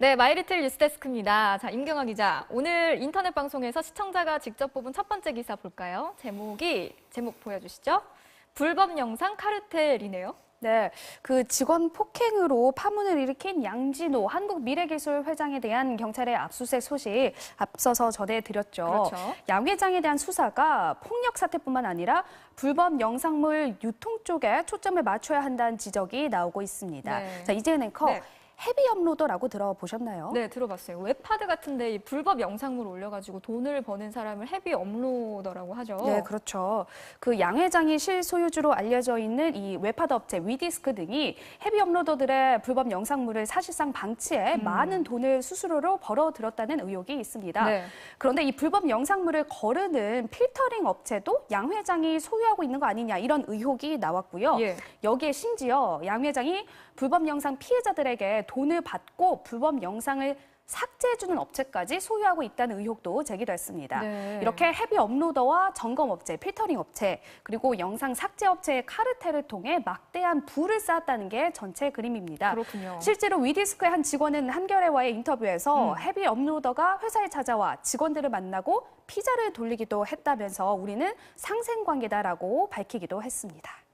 네, 마이리틀 뉴스데스크입니다. 자, 임경아 기자. 오늘 인터넷 방송에서 시청자가 직접 뽑은 첫 번째 기사 볼까요? 제목이, 제목 보여주시죠. 불법 영상 카르텔이네요. 네, 그 직원 폭행으로 파문을 일으킨 양진호 한국미래기술 회장에 대한 경찰의 압수수색 소식 앞서서 전해드렸죠. 그렇죠. 양 회장에 대한 수사가 폭력 사태뿐만 아니라 불법 영상물 유통 쪽에 초점을 맞춰야 한다는 지적이 나오고 있습니다. 네. 자, 이재은 앵커. 네. 헤비 업로더라고 들어보셨나요? 네, 들어봤어요. 웹하드 같은데 이 불법 영상물 올려가지고 돈을 버는 사람을 헤비 업로더라고 하죠. 네, 그렇죠. 그 양 회장이 실소유주로 알려져 있는 이 웹하드 업체 위디스크 등이 헤비 업로더들의 불법 영상물을 사실상 방치해 음. 많은 돈을 수수료로 벌어들였다는 의혹이 있습니다. 네. 그런데 이 불법 영상물을 거르는 필터링 업체도 양 회장이 소유하고 있는 거 아니냐 이런 의혹이 나왔고요. 예. 여기에 심지어 양 회장이 불법 영상 피해자들에게 돈을 받고 불법 영상을 삭제해주는 업체까지 소유하고 있다는 의혹도 제기됐습니다. 네. 이렇게 헤비 업로더와 점검 업체, 필터링 업체, 그리고 영상 삭제 업체의 카르텔을 통해 막대한 부를 쌓았다는 게 전체 그림입니다. 그렇군요. 실제로 위디스크의 한 직원은 한겨레와의 인터뷰에서 음. 헤비 업로더가 회사에 찾아와 직원들을 만나고 피자를 돌리기도 했다면서 우리는 상생 관계다라고 밝히기도 했습니다.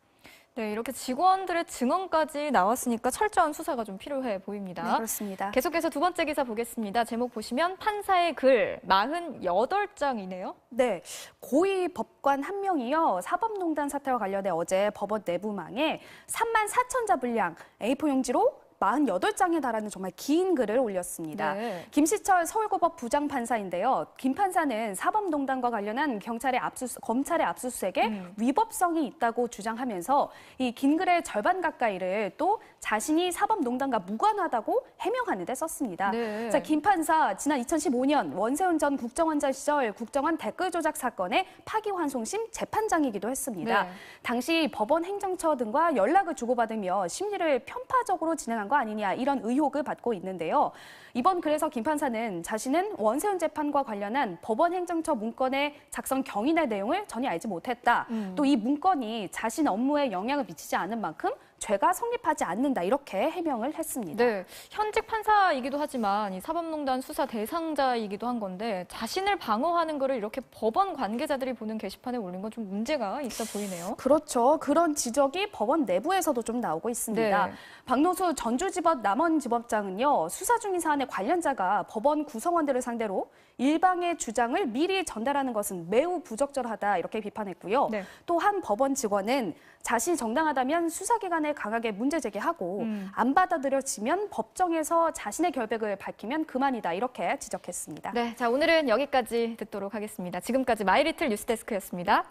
네, 이렇게 직원들의 증언까지 나왔으니까 철저한 수사가 좀 필요해 보입니다. 네, 그렇습니다. 계속해서 두 번째 기사 보겠습니다. 제목 보시면 판사의 글 48장이네요. 네, 고위 법관 한 명이요 사법농단 사태와 관련해 어제 법원 내부망에 3만 4천 자 분량 A4 용지로 48장에 달하는 정말 긴 글을 올렸습니다. 네. 김시철 서울고법 부장판사인데요. 김 판사는 사법농단과 관련한 경찰의 압수 검찰의 압수수색에 음. 위법성이 있다고 주장하면서 이 긴 글의 절반 가까이를 또 자신이 사법농단과 무관하다고 해명하는 데 썼습니다. 네. 자, 김 판사 지난 2015년 원세훈 전 국정원장 시절 국정원 댓글 조작 사건의 파기환송심 재판장이기도 했습니다. 네. 당시 법원 행정처 등과 연락을 주고받으며 심리를 편파적으로 진행한 거 아니냐 이런 의혹을 받고 있는데요. 이번 글에서 김 판사는 자신은 원세훈 재판과 관련한 법원 행정처 문건의 작성 경위나 내용을 전혀 알지 못했다. 음. 또이 문건이 자신 업무에 영향을 미치지 않은 만큼 죄가 성립하지 않는다 이렇게 해명을 했습니다. 네, 현직 판사이기도 하지만 이 사법농단 수사 대상자이기도 한 건데 자신을 방어하는 거를 이렇게 법원 관계자들이 보는 게시판에 올린 건 좀 문제가 있어 보이네요. 그렇죠. 그런 지적이 법원 내부에서도 좀 나오고 있습니다. 네. 박노수 전주지법 남원지법장은요 수사 중인 사안의 관련자가 법원 구성원들을 상대로 일방의 주장을 미리 전달하는 것은 매우 부적절하다 이렇게 비판했고요. 네. 또한 법원 직원은 자신이 정당하다면 수사기관에 강하게 문제 제기하고 음. 안 받아들여지면 법정에서 자신의 결백을 밝히면 그만이다 이렇게 지적했습니다. 네, 자 오늘은 여기까지 듣도록 하겠습니다. 지금까지 마이리틀 뉴스데스크였습니다.